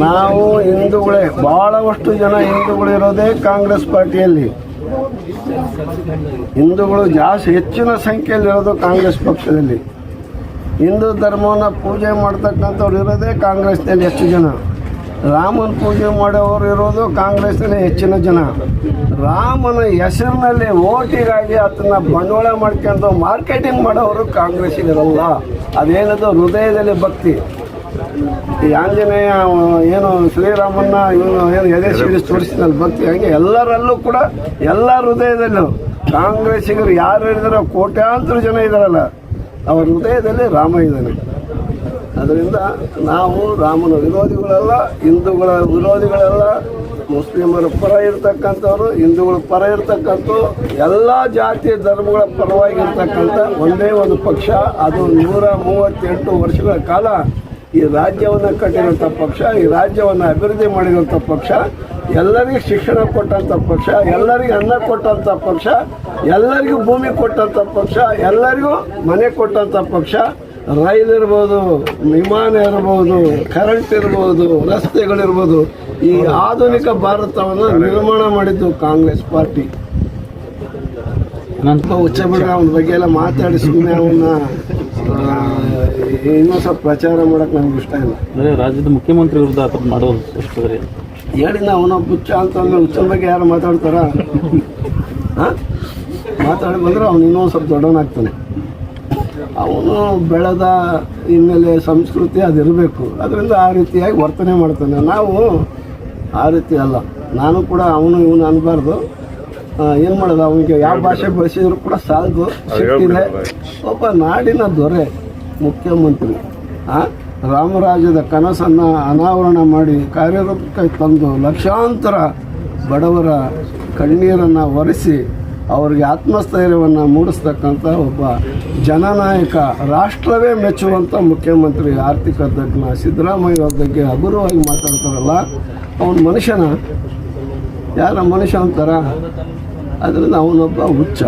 ನಾವು ಹಿಂದೂಗಳೇ ಬಹಳಷ್ಟು ಜನ ಹಿಂದೂಗಳಿರೋದೇ ಕಾಂಗ್ರೆಸ್ ಪಾರ್ಟಿಯಲ್ಲಿ. ಹಿಂದೂಗಳು ಜಾಸ್ತಿ ಹೆಚ್ಚಿನ ಸಂಖ್ಯೆಯಲ್ಲಿ ಇರೋದು ಕಾಂಗ್ರೆಸ್ ಪಕ್ಷದಲ್ಲಿ. ಹಿಂದೂ ಧರ್ಮವನ್ನು ಪೂಜೆ ಮಾಡ್ತಕ್ಕಂಥವ್ರು ಇರೋದೇ ಕಾಂಗ್ರೆಸ್ನಲ್ಲಿ ಹೆಚ್ಚು ಜನ? ರಾಮನ ಪೂಜೆ ಮಾಡೋರು ಇರೋದು ಕಾಂಗ್ರೆಸ್ನಲ್ಲಿ ಹೆಚ್ಚಿನ ಜನ. ರಾಮನ ಹೆಸರಿನಲ್ಲಿ ಓಟಿಗಾಗಿ ಅದನ್ನ ಬಂಡವಾಳ ಮಾಡ್ಕೊಂಡು ಮಾರ್ಕೆಟಿಂಗ್ ಮಾಡೋರು ಕಾಂಗ್ರೆಸ್ಸಿಗಿರಲ್ಲ ಅದೇನದು ಹೃದಯದಲ್ಲಿ ಭಕ್ತಿ. ಈ ಆಂಜನೇಯ ಏನು ಶ್ರೀರಾಮನ್ನ ಇವನು ಏನು ಎದೆ ಸಿಡಿಸಿ ತೋರಿಸಿದಲ್ಲ ಭಕ್ತಿ ಹಾಗೆ ಎಲ್ಲರಲ್ಲೂ ಕೂಡ ಎಲ್ಲ ಹೃದಯದಲ್ಲೂ ಕಾಂಗ್ರೆಸ್ಸಿಗರು ಯಾರು ಹೇಳಿದಾರೋ ಕೋಟ್ಯಾಂತರ ಜನ ಇದ್ದಾರಲ್ಲ ಅವರ ಹೃದಯದಲ್ಲಿ ರಾಮ ಇದ್ದಾನೆ. ಅದರಿಂದ ನಾವು ರಾಮನ ವಿರೋಧಿಗಳಲ್ಲ, ಹಿಂದೂಗಳ ವಿರೋಧಿಗಳಲ್ಲ, ಮುಸ್ಲಿಮರ ಪರ ಇರ್ತಕ್ಕಂಥವ್ರು, ಹಿಂದೂಗಳ ಪರ ಇರ್ತಕ್ಕಂಥ ಎಲ್ಲ ಜಾತಿ ಧರ್ಮಗಳ ಪರವಾಗಿರ್ತಕ್ಕಂಥ ಒಂದೇ ಒಂದು ಪಕ್ಷ. ಅದು ನೂರ ಮೂವತ್ತೆಂಟು ವರ್ಷಗಳ ಕಾಲ ಈ ರಾಜ್ಯವನ್ನು ಕಟ್ಟಿರೋಂಥ ಪಕ್ಷ, ಈ ರಾಜ್ಯವನ್ನು ಅಭಿವೃದ್ಧಿ ಮಾಡಿರೋಂಥ ಪಕ್ಷ, ಎಲ್ಲರಿಗೂ ಶಿಕ್ಷಣ ಕೊಟ್ಟಂಥ ಪಕ್ಷ, ಎಲ್ಲರಿಗೂ ಅನ್ನ ಕೊಟ್ಟಂಥ ಪಕ್ಷ, ಎಲ್ಲರಿಗೂ ಭೂಮಿ ಕೊಟ್ಟಂಥ ಪಕ್ಷ, ಎಲ್ಲರಿಗೂ ಮನೆ ಕೊಟ್ಟಂಥ ಪಕ್ಷ, ರೈಲ್ ಇರ್ಬೋದು, ವಿಮಾನ ಇರ್ಬೋದು ಕರೆಂಟ್ ಇರ್ಬೋದು, ರಸ್ತೆಗಳಿರ್ಬೋದು, ಈ ಆಧುನಿಕ ಭಾರತವನ್ನು ನಿರ್ಮಾಣ ಮಾಡಿದ್ದು ಕಾಂಗ್ರೆಸ್ ಪಾರ್ಟಿ. ಹುಚ್ಚ ಬಿಡ್ರೆ ಅವನ ಬಗ್ಗೆ ಎಲ್ಲ ಮಾತಾಡಿ ಸುಮ್ಮನೆ ಅವನ್ನ ಇನ್ನೂ ಸ್ವಲ್ಪ ಪ್ರಚಾರ ಮಾಡಕ್ ನಮ್ಗೆ ಇಷ್ಟ ಇಲ್ಲ. ಅಂದ್ರೆ ರಾಜ್ಯದ ಮುಖ್ಯಮಂತ್ರಿ ವಿರುದ್ಧ ಆ ಥರ ಮಾಡೋದು ಎಷ್ಟಿದ್ರಿ ಹೇಳಿ ನಾವು ಅವನ ಹುಚ್ಚ ಅಂತ ಅಂದ್ರೆ ಹುಚ್ಚನ ಬಗ್ಗೆ ಯಾರು ಮಾತಾಡ್ತಾರ? ಹಾಂ ಮಾತಾಡಿ ಬಂದ್ರೆ ಅವನು ಇನ್ನೊಂದು ಸ್ವಲ್ಪ ದೊಡ್ಡವನಾಗ್ತಾನೆ. ಅವನು ಬೆಳೆದ ಹಿನ್ನೆಲೆ ಸಂಸ್ಕೃತಿ ಅದಿರಬೇಕು. ಅದರಿಂದ ಆ ರೀತಿಯಾಗಿ ವರ್ತನೆ ಮಾಡ್ತಾನೆ. ನಾವು ಆ ರೀತಿ ಅಲ್ಲ. ನಾನು ಕೂಡ ಅವನು ಇವನು ಅನ್ಬಾರ್ದು. ಏನು ಮಾಡೋದು? ಅವನಿಗೆ ಯಾವ ಭಾಷೆ ಬಳಸಿದ್ರು ಕೂಡ ಸಾಲದು ಸಿಕ್ಕಿದೆ ಒಬ್ಬ ನಾಡಿನ ದೊರೆ ಮುಖ್ಯಮಂತ್ರಿ. ಆ ರಾಮರಾಜ್ಯದ ಕನಸನ್ನು ಅನಾವರಣ ಮಾಡಿ ಕಾರ್ಯರೂಪಕ್ಕೆ ತಂದು ಲಕ್ಷಾಂತರ ಬಡವರ ಕಣ್ಣೀರನ್ನು ಒರೆಸಿ ಅವರಿಗೆ ಆತ್ಮಸ್ಥೈರ್ಯವನ್ನು ಮೂಡಿಸ್ತಕ್ಕಂಥ ಒಬ್ಬ ಜನನಾಯಕ ರಾಷ್ಟ್ರವೇ ಮೆಚ್ಚುವಂಥ ಮುಖ್ಯಮಂತ್ರಿ ಆರ್ಥಿಕ ತಜ್ಞ ಸಿದ್ದರಾಮಯ್ಯ ಅವ್ರ ಬಗ್ಗೆ ಹಗುರವಾಗಿ ಮಾತಾಡ್ತಾರಲ್ಲ ಅವನ ಮನುಷ್ಯನ. ಯಾರ ಮನುಷ್ಯ ಅಂತಾರ? ಅದರಿಂದ ಅವನೊಬ್ಬ ಹುಚ್ಚ